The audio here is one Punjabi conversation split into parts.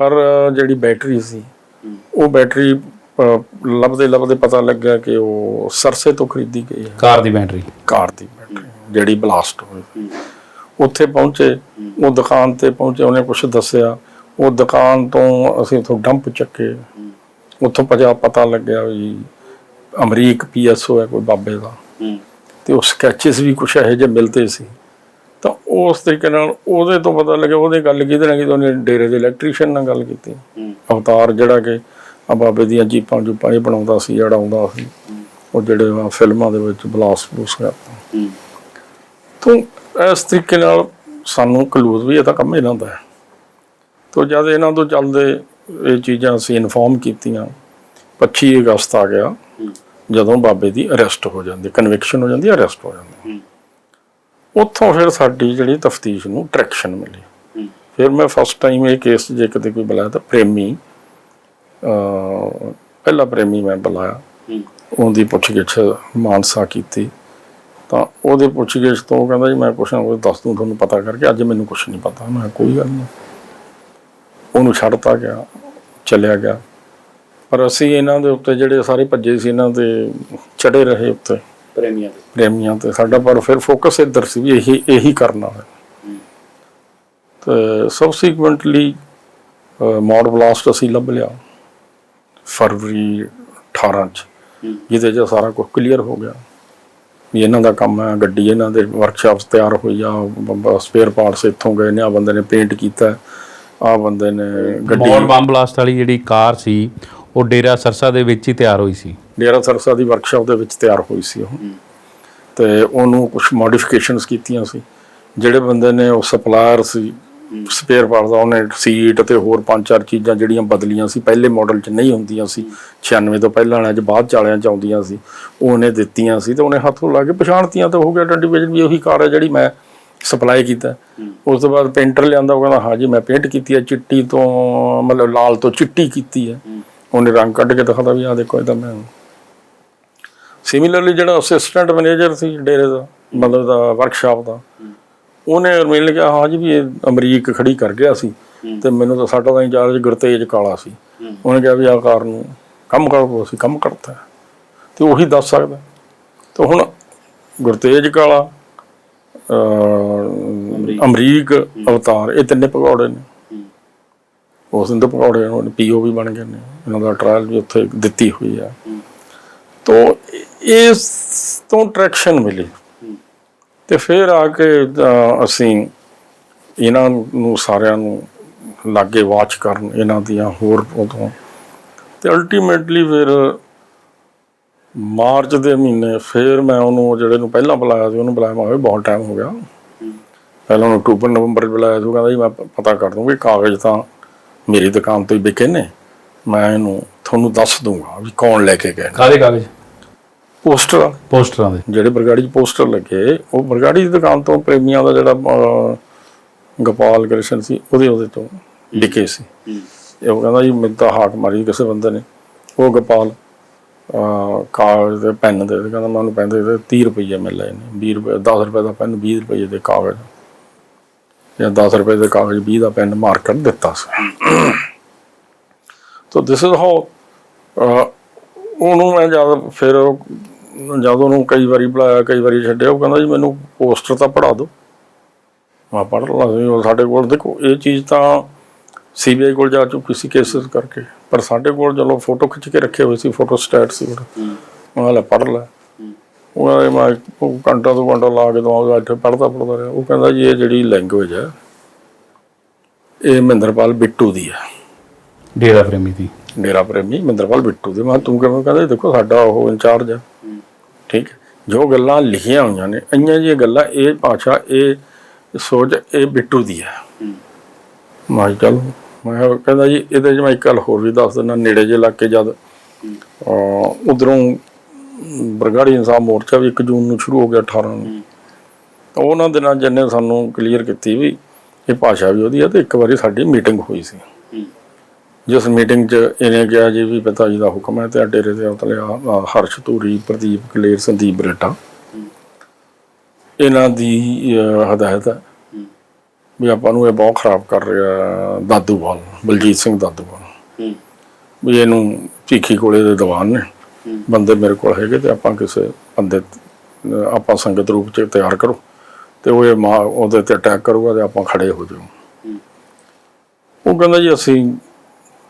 ਪਰ ਜਿਹੜੀ ਬੈਟਰੀ ਸੀ ਉਹ ਬੈਟਰੀ ਲੱਭਦੇ ਲੱਭਦੇ ਪਤਾ ਲੱਗਿਆ ਕਿ ਉਹ ਸਰਸੇ ਤੋਂ ਖਰੀਦੀ ਗਈ ਹੈ। ਕਾਰ ਦੀ ਬੈਟਰੀ। ਕਾਰ ਦੀ ਬੈਟਰੀ ਜਿਹੜੀ ਬਲਾਸਟ ਹੋਈ। ਉੱਥੇ ਪਹੁੰਚੇ ਉਹ ਦੁਕਾਨ ਤੇ ਪਹੁੰਚੇ ਉਹਨੇ ਕੁਝ ਦੱਸਿਆ। ਉਹ ਦੁਕਾਨ ਤੋਂ ਅਸੀਂ ਉਥੋਂ ਡੰਪ ਚੱਕੇ। ਉੱਥੋਂ ਪਜਾ ਪਤਾ ਲੱਗਿਆ ਵੀ ਅਮਰੀਕ ਪੀਐਸਓ ਹੈ ਕੋਈ ਬਾਬੇ ਦਾ। ਤੇ ਉਹ ਸਕੈਚਸ ਵੀ ਕੁਝ ਇਹੋ ਜਿਹੇ ਮਿਲਦੇ ਸੀ। ਉਸ ਤਰੀਕੇ ਨਾਲ ਉਹਦੇ ਤੋਂ ਪਤਾ ਲੱਗਿਆ ਉਹਦੇ ਗੱਲ ਕਿਹਦੇ ਨਾਲ ਕੀਤੀ ਉਹਨੇ ਡੇਰੇ ਦੇ ਇਲੈਕਟ੍ਰੀਸ਼ੀਅਨ ਨਾਲ ਗੱਲ ਕੀਤੀ। ਅਵਤਾਰ ਜਿਹੜਾ ਕਿ ਆ ਬਾਬੇ ਦੀਆਂ ਜੀਪਾਂ ਜੁਪਾਂ ਇਹ ਬਣਾਉਂਦਾ ਸੀ ਜਿਹੜਾ ਆਉਂਦਾ ਸੀ ਉਹ ਜਿਹੜੇ ਆ ਫਿਲਮਾਂ ਦੇ ਵਿੱਚ ਬਲਾਸ ਬੂਸ ਕਰਦਾ। ਤੋਂ ਇਸ ਤਰੀਕੇ ਨਾਲ ਸਾਨੂੰ ਕਲੂਜ਼ ਵੀ ਇਹ ਤਾਂ ਕੰਮ ਇਹਨਾਂ ਦਾ ਹੈ। ਤੋਂ ਜਦ ਇਹਨਾਂ ਤੋਂ ਚੱਲਦੇ ਇਹ ਚੀਜ਼ਾਂ ਅਸੀਂ ਇਨਫੋਰਮ ਕੀਤੀਆਂ 25 ਅਗਸਤ ਆ ਗਿਆ ਜਦੋਂ ਬਾਬੇ ਦੀ ਅਰੈਸਟ ਹੋ ਜਾਂਦੀ ਕਨਵਿਕਸ਼ਨ ਹੋ ਜਾਂਦੀ ਅਰੈਸਟ ਹੋ ਜਾਂਦੀ। ਉੱਥੋਂ ਫਿਰ ਸਾਡੀ ਜਿਹੜੀ ਤਫਤੀਸ਼ ਨੂੰ ਟਰੈਕਸ਼ਨ ਮਿਲੀ। ਫਿਰ ਮੈਂ ਫਸਟ ਟਾਈਮ ਇਹ ਕੇਸ ਜੇ ਕਿਤੇ ਕੋਈ ਬੁਲਾਇਆ ਤਾਂ ਪ੍ਰੇਮੀ ਅਹ ਪਹਿਲਾ ਪ੍ਰੇਮੀ ਮੈਂ ਬੁਲਾਇਆ। ਉਹਦੀ ਪੁੱਛਗਿੱਛ ਮਾਨਸਾ ਕੀਤੀ। ਤਾਂ ਉਹਦੇ ਪੁੱਛਗਿੱਛ ਤੋਂ ਕਹਿੰਦਾ ਜੀ ਮੈਂ ਕੁਛ ਨਾ ਕੁਛ ਦੱਸ ਦੂੰ ਤੁਹਾਨੂੰ ਪਤਾ ਕਰਕੇ ਅੱਜ ਮੈਨੂੰ ਕੁਛ ਨਹੀਂ ਪਤਾ। ਮੈਂ ਕੋਈ ਗੱਲ ਨਹੀਂ। ਉਹਨੂੰ ਛੱਡਤਾ ਗਿਆ ਚਲਿਆ ਗਿਆ। ਪਰ ਅਸੀਂ ਇਹਨਾਂ ਦੇ ਉੱਤੇ ਜਿਹੜੇ ਸਾਰੇ ਭੱਜੇ ਸੀ ਇਹਨਾਂ ਤੇ ਚੜੇ ਰਹੇ ਉੱਤੇ। ਪ੍ਰੇਮੀਆਂ ਤੇ। ਸਾਡਾ ਪਰ ਫਿਰ ਫੋਕਸ ਇੱਧਰ ਸੀ ਵੀ ਇਹੀ ਇਹੀ ਕਰਨਾ ਹੈ। ਤੇ ਸਬਸੀਕੁਐਂਟਲੀ ਮੋਡ ਬਲਾਸਟ ਅਸੀਂ ਲੱਭ ਲਿਆ। ਫਰਵਰੀ 18 ਚ ਜਿਹਦੇ 'ਚ ਸਾਰਾ ਕੁਝ ਕਲੀਅਰ ਹੋ ਗਿਆ। ਵੀ ਇਹਨਾਂ ਦਾ ਕੰਮ ਹੈ ਗੱਡੀ ਇਹਨਾਂ ਦੇ ਵਰਕਸ਼ਾਪਸ ਤਿਆਰ ਹੋਈ ਆ। ਸਪੇਅਰ ਪਾਰਟਸ ਇੱਥੋਂ ਗਏ ਨੇ ਆ ਬੰਦੇ ਨੇ ਪੇਂਟ ਕੀਤਾ। ਆ ਬੰਦੇ ਨੇ ਗੱਡੀ ਬੰਬ ਬਲਾਸਟ ਵਾਲੀ ਜਿਹੜੀ ਕਾਰ ਸੀ ਉਹ ਡੇਰਾ ਸਰਸਾ ਦੇ ਵਿੱਚ ਹੀ ਤਿਆਰ ਹੋਈ ਸੀ। ਡੇਰਾ ਸਰਸਾ ਦੀ ਵਰਕਸ਼ਾਪ ਦੇ ਵਿੱਚ ਤਿਆਰ ਹੋਈ ਸੀ ਉਹ। ਤੇ ਉਹਨੂੰ ਕੁਝ ਮੋਡੀਫਿਕੇਸ਼ਨਸ ਕੀਤੀਆਂ ਸੀ। ਜਿਹੜੇ ਬੰਦੇ ਨੇ ਉਹ ਸਪਲਾਇਰ ਸੀ ਸਪੇਅਰ ਪਾਰਟ ਦਾ ਉਹਨੇ ਸੀਟ ਤੇ ਹੋਰ ਪੰਜ ਚਾਰ ਚੀਜ਼ਾਂ ਜਿਹੜੀਆਂ ਬਦਲੀਆਂ ਸੀ ਪਹਿਲੇ ਮਾਡਲ 'ਚ ਨਹੀਂ ਹੁੰਦੀਆਂ ਸੀ। 96 ਤੋਂ ਪਹਿਲਾਂ ਵਾਲਿਆਂ 'ਚ ਬਾਅਦ ਚ ਵਾਲਿਆਂ 'ਚ ਆਉਂਦੀਆਂ ਸੀ। ਉਹ ਉਹਨੇ ਦਿੱਤੀਆਂ ਸੀ ਤੇ ਉਹਨੇ ਹੱਥੋਂ ਲਾ ਕੇ ਪਛਾਣਤੀਆਂ ਤਾਂ ਹੋ ਗਿਆ ਆਈਡੈਂਟੀਫਿਕੇਸ਼ਨ ਵੀ ਉਹੀ ਕਾਰ ਹੈ ਜਿਹੜੀ ਮੈਂ ਸਪਲਾਈ ਕੀਤਾ। ਉਸ ਤੋਂ ਬਾਅਦ ਪੇਂਟਰ ਲਿਆਂਦਾ ਉਹ ਕਹਿੰਦਾ ਹਾਂ ਜੀ ਮੈਂ ਪੇਂਟ ਕੀਤੀ ਹੈ ਚਿੱਟੀ ਤੋਂ ਮਤਲਬ ਲਾਲ ਤੋਂ ਚਿੱਟੀ ਕੀਤੀ ਹੈ। ਉਹਨੇ ਰੰਗ ਕੱਢ ਕੇ ਦਿਖਾਦਾ ਵੀ ਆਹ ਦੇਖੋ ਇਹਦਾ ਮੈਂ ਸਿਮਿਲਰਲੀ ਜਿਹੜਾ ਅਸਿਸਟੈਂਟ ਮੈਨੇਜਰ ਸੀ ਡੇਰੇ ਦਾ ਮਤਲਬ ਦਾ ਵਰਕਸ਼ਾਪ ਦਾ, ਉਹਨੇ ਮਿਲ ਕਿਹਾ, ਹਾਂ ਜੀ ਵੀ ਇਹ ਅਮਰੀਕ ਖੜੀ ਕਰ ਗਿਆ ਸੀ ਤੇ ਮੈਨੂੰ ਤਾਂ ਸਾਡਾ ਦਾ ਇੰਚਾਰਜ ਗੁਰਤੇਜ ਕਾਲਾ ਸੀ। ਉਹਨੇ ਕਿਹਾ ਵੀ ਆਹ ਕਾਰ ਨੂੰ ਕੰਮ ਕਰੋ ਅਸੀਂ ਕੰਮ ਕਰਤਾ। ਹੈ। ਤੇ ਉਹੀ ਦੱਸ ਸਕਦਾ। ਤੇ ਹੁਣ ਗੁਰਤੇਜ ਕਾਲਾ ਅਮਰੀਕ ਅਵਤਾਰ, ਇਹ ਤਿੰਨੇ ਪਕੌੜੇ ਨੇ। ਉਸ ਦਿਨ ਤੋਂ ਭਗੌੜੇ ਉਹਨਾਂ ਪੀਓ ਵੀ ਬਣ ਗਏ ਨੇ। ਇਹਨਾਂ ਦਾ ਟ੍ਰਾਇਲ ਵੀ ਉੱਥੇ ਦਿੱਤੀ ਹੋਈ ਆ। ਤੋ ਇਸ ਤੋਂ ਟਰੈਕਸ਼ਨ ਮਿਲੀ। ਤੇ ਫਿਰ ਆ ਕੇ ਅਸੀਂ ਇਹਨਾਂ ਨੂੰ ਸਾਰਿਆਂ ਨੂੰ ਲਾਗੇ ਵਾਚ ਕਰਨ, ਇਹਨਾਂ ਦੀਆਂ ਹੋਰ ਉਦੋਂ। ਤੇ ਅਲਟੀਮੇਟਲੀ ਫਿਰ ਮਾਰਚ ਦੇ ਮਹੀਨੇ ਫਿਰ ਮੈਂ ਉਹਨੂੰ ਜਿਹੜੇ ਨੂੰ ਪਹਿਲਾਂ ਬੁਲਾਇਆ ਸੀ, ਉਹਨੂੰ ਬੁਲਾਇਆ, ਮੈਂ ਬਹੁਤ ਟਾਈਮ ਹੋ ਗਿਆ। ਪਹਿਲਾਂ ਉਹਨੂੰ ਅਕਤੂਬਰ, ਨਵੰਬਰ 'ਚ ਬੁਲਾਇਆ ਸੀ, ਉਹ ਕਹਿੰਦਾ ਜੀ ਮੈਂ ਪਤਾ ਕਰ ਦੂੰਗਾ, ਕਾਗਜ਼ ਤਾਂ ਮੇਰੀ ਦੁਕਾਨ ਤੋਂ ਹੀ ਵਿਕੇ ਨੇ। ਮੈਂ ਇਹਨੂੰ ਤੁਹਾਨੂੰ ਦੱਸ ਦੂੰਗਾ ਵੀ ਕੌਣ ਲੈ ਕੇ ਗਏ ਨੇ। ਕਾਦੇ ਕਾਗਜ਼ ਪੋਸਟਰ ਪੋਸਟਰਾਂ ਦੇ। ਜਿਹੜੇ ਬਰਗਾੜੀ 'ਚ ਪੋਸਟਰ ਲੱਗੇ ਉਹ ਬਰਗਾੜੀ ਦੀ ਦੁਕਾਨ ਤੋਂ ਪ੍ਰੇਮੀਆਂ ਦਾ ਜਿਹੜਾ ਅਹ, ਗੋਪਾਲ ਕ੍ਰਿਸ਼ਨ ਸੀ ਉਹਦੇ ਉਹਦੇ ਤੋਂ ਵਿਕੇ ਸੀ। ਇਹ ਉਹ ਕਹਿੰਦਾ ਜੀ ਮੈਨੂੰ ਤਾਂ ਹਾਕ ਮਾਰੀ ਕਿਸੇ ਬੰਦੇ ਨੇ। ਉਹ ਗੋਪਾਲ ਅਹ, ਕਾਗਜ਼ ਦੇ ਪੈਨ ਦੇ ਦੇ ਕਹਿੰਦਾ ਮੈਨੂੰ ਪੈਂਦੇ ਤੇ 30 ਰੁਪਏ ਮਿਲ ਲਏ ਨੇ। 20 ਰੁਪਏ 10 ਰੁਪਏ ਦਾ ਪੈਨ 20 ਰੁਪਏ ਦੇ ਕਾਗਜ਼। ਜਾਂ 10 ਰੁਪਏ ਦੇ ਕਾਗਜ਼ 20 ਦਾ ਪੈਨ ਮਾਰਕਰ ਦਿੱਤਾ ਸੀ। ਤੋ ਦਿਸ ਇਜ਼ ਹਾਊ ਉਹਨੂੰ ਮੈਂ ਜਦ ਫਿਰ ਜਦ ਉਹਨੂੰ ਕਈ ਵਾਰੀ ਬੁਲਾਇਆ ਕਈ ਵਾਰੀ ਛੱਡਿਆ ਉਹ ਕਹਿੰਦਾ ਜੀ ਮੈਨੂੰ ਪੋਸਟਰ ਤਾਂ ਪੜਾ ਦਿਓ। ਮੈਂ ਪੜ੍ਹ ਲਾ ਸਾਡੇ ਕੋਲ ਦੇਖੋ ਇਹ ਚੀਜ਼ ਤਾਂ ਸੀਬੀਆਈ ਕੋਲ ਜਾ ਚੁੱਕੀ ਸੀ ਕੇਸਿਸ ਕਰਕੇ ਪਰ ਸਾਡੇ ਕੋਲ ਚਲੋ ਫੋਟੋ ਖਿੱਚ ਕੇ ਰੱਖੇ ਹੋਏ ਸੀ ਫੋਟੋ ਸਟੇਟ ਸੀ ਉਹਦਾ। ਮੈਂ ਲੈ ਪੜ੍ਹ ਲੈ। ਉਹ ਮੈਂ ਉਹ ਘੰਟਾ ਦੋ ਘੰਟਾ ਲਾ ਕੇ ਦਵਾਂਗਾ ਇੱਥੇ ਪੜ੍ਹਦਾ ਪੜ੍ਹਦਾ ਰਿਹਾ। ਉਹ ਕਹਿੰਦਾ ਜੀ ਇਹ ਜਿਹੜੀ ਲੈਂਗੁਏਜ ਹੈ ਇਹ ਮਹਿੰਦਰਪਾਲ ਬਿੱਟੂ ਦੀ ਹੈ। ਡੇਰਾ ਪ੍ਰੇਮੀ ਦੀ। ਡੇਰਾ ਪ੍ਰੇਮੀ ਮਹਿੰਦਰਪਾਲ ਬਿੱਟੂ ਦੇ। ਮੈਂ ਕਿਹਾ ਤੂੰ ਕਿਵੇਂ ਕਹਿੰਦਾ ਜੀ ਦੇਖੋ ਸਾਡਾ ਉਹ ਇੰਚਾਰਜ ਹੈ। ਠੀਕ ਹੈ। ਜੋ ਗੱਲਾਂ ਲਿਖੀਆਂ ਹੋਈਆਂ ਨੇ ਇੰਨੀਆਂ ਜਿਹੀਆਂ ਗੱਲਾਂ ਇਹ ਭਾਸ਼ਾ ਇਹ ਸੋਚ ਇਹ ਬਿੱਟੂ ਦੀ ਹੈ। ਮੈਂ ਕਿਹਾ ਚੱਲ ਮੈਂ ਕਿਹਾ ਕਹਿੰਦਾ ਜੀ ਇਹਦੇ 'ਚ ਮੈਂ ਇੱਕ ਗੱਲ ਹੋਰ ਵੀ ਦੱਸ ਦਿੰਦਾ ਨੇੜੇ ਜੇ ਇਲਾਕੇ ਜਦ। ਉਧਰੋਂ ਬਰਗਾੜੀ ਇਨਸਾਫ ਮੋਰਚਾ ਵੀ 1 ਜੂਨ ਨੂੰ ਸ਼ੁਰੂ ਹੋ ਗਿਆ 18 ਨੂੰ। ਤਾਂ ਉਹਨਾਂ ਦਿਨਾਂ ਜਿਹਨੇ ਸਾਨੂੰ ਕਲੀਅਰ ਕੀਤੀ ਵੀ ਇਹ ਭਾਸ਼ਾ ਵੀ ਉਹਦੀ ਹੈ ਤੇ ਇੱਕ ਵਾਰੀ ਸਾਡੀ ਮੀਟਿੰਗ ਹੋਈ ਸੀ। ਜਿਸ ਮੀਟਿੰਗ 'ਚ ਇਹਨੇ ਕਿਹਾ ਜੀ ਵੀ ਪਿਤਾ ਜੀ ਦਾ ਹੁਕਮ ਹੈ ਤੇ ਡੇਰੇ ਦੇ ਉਤਲੇ ਹਰਸ਼ ਧੂਰੀ, ਪ੍ਰਦੀਪ ਕਲੇਰ, ਸੰਦੀਪ ਬਰੇਟਾ ਇਹਨਾਂ ਦੀ ਹਦਾਇਤ ਹੈ ਵੀ ਆਪਾਂ ਨੂੰ ਇਹ ਬਹੁਤ ਖਰਾਬ ਕਰ ਰਿਹਾ ਦਾਦੂਵਾਲ, ਬਲਜੀਤ ਸਿੰਘ ਦਾਦੂਵਾਲ। ਵੀ ਇਹਨੂੰ ਭੀਖੀ ਕੋਲੇ ਦੇ ਦੀਵਾਨ ਨੇ। ਬੰਦੇ ਮੇਰੇ ਕੋਲ ਹੈਗੇ ਤੇ ਆਪਾਂ ਕਿਸੇ ਬੰਦੇ ਆਪਾਂ ਸੰਗਤ ਰੂਪ ਚ ਤਿਆਰ ਕਰੋ ਤੇ ਉਹ ਇਹ ਮਾਂ, ਉਹਦੇ ਤੇ ਅਟੈਕ ਕਰੂਗਾ ਤੇ ਆਪਾਂ ਖੜੇ ਹੋ ਜਾਓ। ਉਹ ਕਹਿੰਦਾ ਜੀ ਅਸੀਂ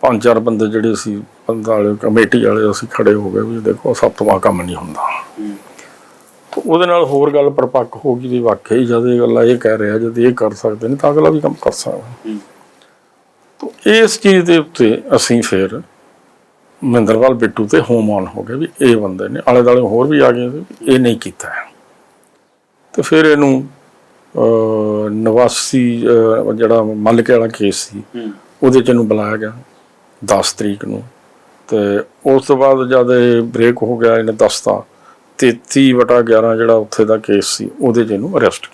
ਪੰਜ ਚਾਰ ਬੰਦੇ ਜਿਹੜੇ ਸੀ ਬੰਦਾ ਵਾਲੇ ਕਮੇਟੀ ਵਾਲੇ ਅਸੀਂ ਖੜੇ ਹੋ ਗਏ ਵੀ ਦੇਖੋ ਸੱਤਵਾਂ ਕੰਮ ਨਹੀਂ ਹੁੰਦਾ। ਹੂੰ ਤੇ ਉਹਦੇ ਨਾਲ ਹੋਰ ਗੱਲ ਪਰਪੱਕ ਹੋ ਗਈ ਵੀ ਵਾਕਈ ਜਦ ਇਹ ਗੱਲਾਂ ਇਹ ਕਹਿ ਰਿਹਾ ਜਦ ਇਹ ਕਰ ਸਕਦੇ ਨੇ ਤਾਂ ਅਗਲਾ ਵੀ ਕੰਮ ਕਰ ਸਕਦਾ। ਹੂੰ ਤੇ ਇਸ ਚੀਜ਼ ਦੇ ਉੱਤੇ ਅਸੀਂ ਫਿਰ ਮਹਿੰਦਰਵਾਲ ਬਿੱਟੂ ਤੇ ਹੋਮ ਆਨ ਹੋ ਗਏ ਵੀ ਇਹ ਬੰਦੇ ਨੇ ਆਲੇ ਦਾਲੇ ਹੋਰ ਵੀ ਆ ਗਏ ਇਹ ਨਹੀਂ ਕੀਤਾ। ਹੈ ਤੇ ਫਿਰ ਇਹਨੂੰ ਨਵਾਸੀ ਜਿਹੜਾ ਮੱਲਕੇ ਵਾਲਾ ਕੇਸ ਸੀ ਹੂੰ। ਉਹਦੇ ਚ ਇਹਨੂੰ ਬੁਲਾਇਆ ਗਿਆ। 10 ਤਰੀਕ ਨੂੰ। ਤੇ ਉਸ ਤੋਂ ਬਾਅਦ ਜਦ ਇਹ ਬ੍ਰੇਕ ਹੋ ਗਿਆ ਇਹਨੇ ਦੱਸਤਾ 33 ਵਟਾ 11 ਜਿਹੜਾ ਉੱਥੇ ਦਾ ਕੇਸ ਸੀ, ਉਹਦੇ ਚ ਇਹਨੂੰ ਅਰੈਸਟ